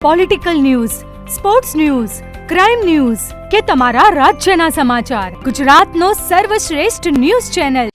Political news sports news crime news કે તમારા રાજ્યના સમાચાર ગુજરાતનો સર્વશ્રેષ્ઠ ન્યૂઝ ચેનલ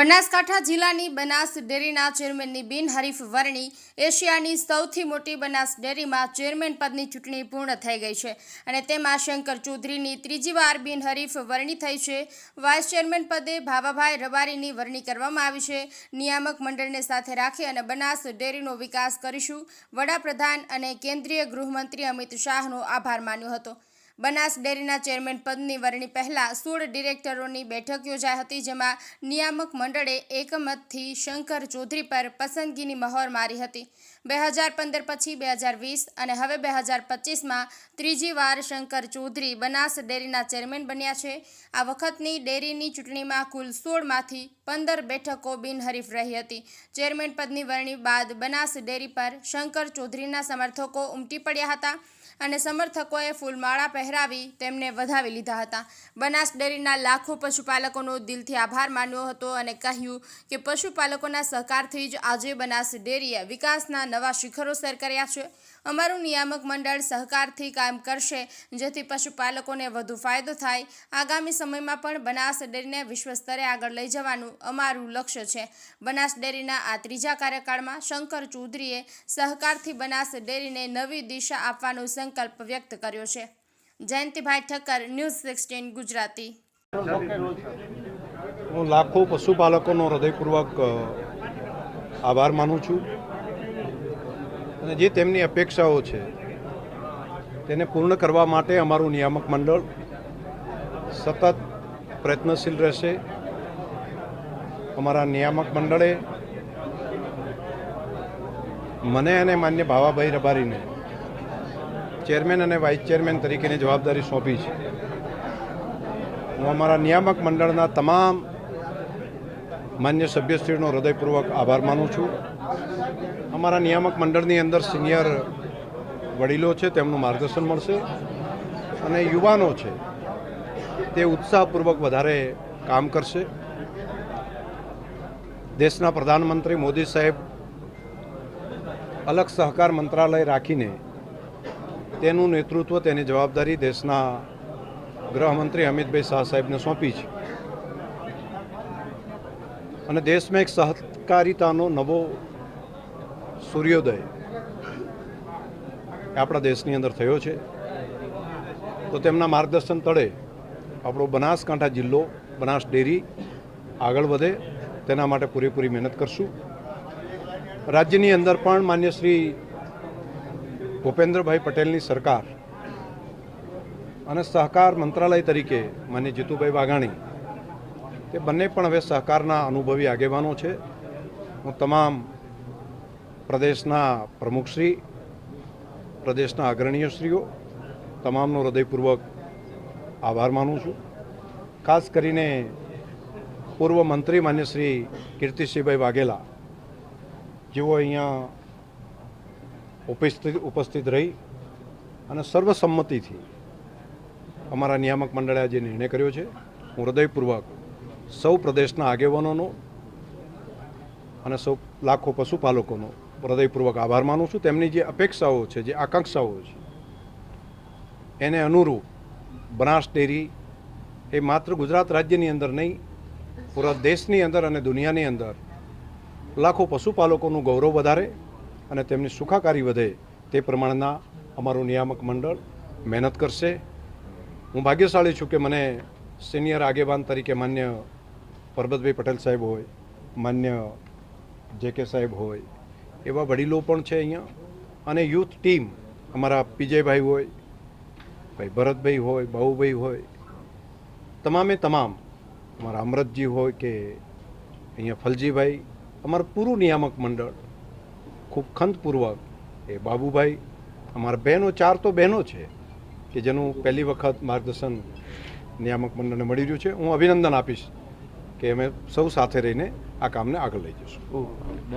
બનાસકાંઠા જિલ્લાની બનાસ ડેરીના ચેરમેનની બિનહરીફ વરણી એશિયાની સૌથી મોટી બનાસ ડેરીમાં ચેરમેન પદની ચૂંટણી પૂર્ણ થઈ ગઈ છે અને તેમાં શંકર ચૌધરીની ત્રીજી વાર બિનહરીફ વરણી થઈ છે. વાઇસ ચેરમેન પદે ભાવાભાઈ રબારીની વરણી કરવામાં આવી છે. નિયામક મંડળને સાથે રાખી અને બનાસ ડેરીનો વિકાસ કરીશું. વડાપ્રધાન અને કેન્દ્રીય ગૃહમંત્રી અમિત શાહનો આભાર માન્યો હતો. બનાસ ડેરીના ચેરમેન પદની વરણી પહેલા સોળ ડિરેક્ટરોની બેઠક યોજાઈ હતી, જેમાં નિયામક મંડળે એકમતથી શંકર ચૌધરી પર પસંદગીની મહોર મારી હતી. બે હજાર પંદર પછી બે હજાર વીસ અને હવે બે હજાર પચીસમાં ત્રીજી વાર શંકર ચૌધરી બનાસ ડેરીના ચેરમેન બન્યા છે. આ વખતની ડેરીની ચૂંટણીમાં કુલ સોળમાંથી પંદર બેઠકો બિનહરીફ રહી હતી. ચેરમેન પદની વરણી બાદ બનાસ ડેરી પર શંકર ચૌધરીના સમર્થકો ઉમટી પડ્યા હતા અને સમર્થકોએ ફૂલમાળા પહેરાવી તેમને વધાવી લીધા હતા. બનાસ ડેરીના લાખો પશુપાલકોનો દિલથી આભાર માન્યો હતો અને કહ્યું કે પશુપાલકોના સહકારથી જ આજે બનાસ ડેરીએ વિકાસના નવા શિખરો સર કર્યા છે. અમારું નિયામક મંડળ સહકારથી કામ કરશે, જેથી પશુપાલકોને વધુ ફાયદો થાય. આગામી સમયમાં પણ બનાસ ડેરીને વિશ્વ સ્તરે આગળ લઈ જવાનું અમારું લક્ષ્ય છે. બનાસ ડેરીના આ ત્રીજા કાર્યકાળમાં શંકર ચૌધરીએ સહકારથી બનાસ ડેરીને નવી દિશા આપવાનો સંકલ્પ વ્યક્ત કર્યો છે. Jayantibhai Thakkar, news sixteen, Gujarati. હું લાખો પશુપાલકોનો હૃદયપૂર્વક આભાર માનું છું. અને જે તેમની અપેક્ષાઓ છે, તેને પૂર્ણ કરવા માટે અમારું નિયામક મંડળ સતત પ્રયત્નશીલ રહેશે. અમારા નિયામક મંડળે મને અને માન્ય ભાવાભાઈ રબારીને ચેરમેન અને વાઇસ ચેરમેન તરીકેની જવાબદારી સોંપી છે. હું અમારા નિયામક મંડળના તમામ માન્ય સભ્યશ્રીનો હૃદયપૂર્વક આભાર માનું છું. અમારા નિયામક મંડળની અંદર સિનિયર વડીલો છે, તેમનું માર્ગદર્શન મળશે અને યુવાનો છે, તે ઉત્સાહપૂર્વક વધારે કામ કરશે. દેશના પ્રધાનમંત્રી મોદી સાહેબ અલગ સહકાર મંત્રાલય રાખીને તેનું નેતૃત્વ તેની જવાબદારી દેશના ગૃહમંત્રી અમિતભાઈ શાહ સાહેબને સોંપી છે. અને દેશમાં એક સહકારિતાનો નવો સૂર્યોદય આપણા દેશની અંદર થયો છે. તો તેમના માર્ગદર્શન તળે આપણો બનાસકાંઠા જિલ્લો, બનાસ ડેરી આગળ વધે. તેના માટે પૂરેપૂરી મહેનત કરશું. રાજ્યની અંદર પણ માન્ય શ્રી ભૂપેન્દ્રભાઈ પટેલની સરકાર અને સહકાર મંત્રાલય તરીકે માન્ય જીતુભાઈ વાઘાણી, તે બંને પણ હવે સહકારના અનુભવી આગેવાનો છે. હું તમામ પ્રદેશના પ્રમુખશ્રી, પ્રદેશના અગ્રણીયશ્રીઓ, તમામનો હૃદયપૂર્વક આભાર માનું છું. ખાસ કરીને પૂર્વ મંત્રી માન્ય શ્રી કીર્તિસિંહભાઈ વાઘેલા, જેઓ અહીંયા ઉપસ્થિત ઉપસ્થિત રહી અને સર્વસંમતિથી અમારા નિયામક મંડળે આજે નિર્ણય કર્યો છે. હું હૃદયપૂર્વક સૌ પ્રદેશના આગેવાનોનો અને સૌ લાખો પશુપાલકોનો હૃદયપૂર્વક આભાર માનું છું. તેમની જે અપેક્ષાઓ છે, જે આકાંક્ષાઓ છે, એને અનુરૂપ બનાસ ડેરી એ માત્ર ગુજરાત રાજ્યની અંદર નહીં, પૂરા દેશની અંદર અને દુનિયાની અંદર લાખો પશુપાલકોનું ગૌરવ વધારે અને તેમની સુખાકારી વધે તે પ્રમાણના અમારું નિયામક મંડળ મહેનત કરશે. હું ભાગ્યશાળી છું કે મને સિનિયર આગેવાન તરીકે માન્ય પરબતભાઈ પટેલ સાહેબ હોય, માન્ય જે કે સાહેબ હોય, એવા વડીલો પણ છે અહીંયા. અને યુથ ટીમ અમારા પીજયભાઈ હોય, ભાઈ ભરતભાઈ હોય, બાહુભાઈ હોય, તમામે તમામ અમારા અમરતજી હોય કે અહીંયા ફલજીભાઈ, અમારું પૂરું નિયામક મંડળ ખૂબ ખંતપૂર્વક એ બાબુભાઈ, અમારા બહેનો, ચાર તો બહેનો છે, કે જેનું પહેલી વખત માર્ગદર્શન નિયામક મંડળને મળી રહ્યું છે. હું અભિનંદન આપીશ કે અમે સૌ સાથે રહીને આ કામને આગળ લઈ જઈશું.